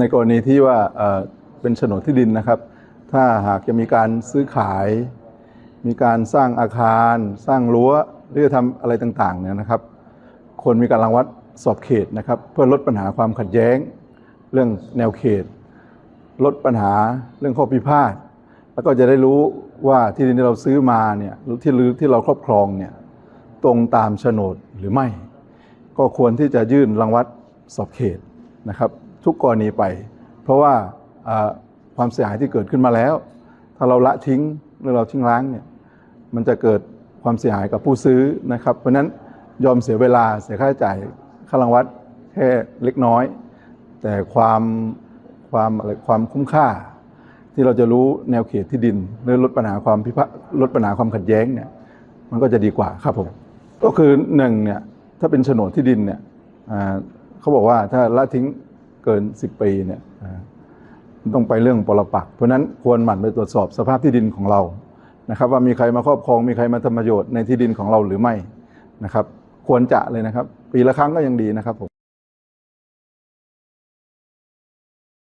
ในกรณีที่ว่าเป็นโฉนดที่ดินนะครับ ถ้าหากจะมีการซื้อขาย มีการสร้างอาคาร สร้างรั้วหรือจะทำอะไรต่างๆเนี่ยนะครับ คนมีการรังวัดสอบเขตนะครับ เพื่อลดปัญหาความขัดแย้ง เรื่องแนวเขต ลดปัญหาเรื่องข้อพิพาทแล้วก็จะได้รู้ว่าที่ดินที่เราซื้อมาเนี่ยหรือที่ลือที่เราครอบครองเนี่ยตรงตามโฉนดหรือไม่ ก็ควรที่จะยื่นรังวัดสอบเขตนะครับ ทุกกรณีไป เพราะว่าความเสียหายที่เกิดขึ้นมาแล้ว ถ้าเราละทิ้งหรือเราทิ้งร้างเนี่ยมันจะเกิดความเสียหายกับผู้ซื้อนะครับ เพราะฉะนั้นยอมเสียเวลาเสียค่าใช้จ่ายค่ารังวัดแค่เล็กน้อย แต่ความความอะไรความคุ้มค่า ที่เราจะรู้แนวเขตที่ดินหรือลดปัญหาความพิพาลดปัญหาความขัดแย้งเนี่ยมันก็จะดีกว่าครับผมก็คือหนึ่งเนี่ยถ้าเป็นโฉนดที่ดินเนี่ยเขาบอกว่าถ้าละทิ้ง เกิน 10 ปีเนี่ยต้องไปเรื่องปรปัก เพราะนั้นควรหมั่นไปตรวจสอบสภาพที่ดินของเรานะครับว่ามีใครมาครอบครองมีใครมาทำประโยชน์ในที่ดินของเราหรือไม่นะครับ ควรจะเลยนะครับ ปีละครั้งก็ยังดีนะครับผม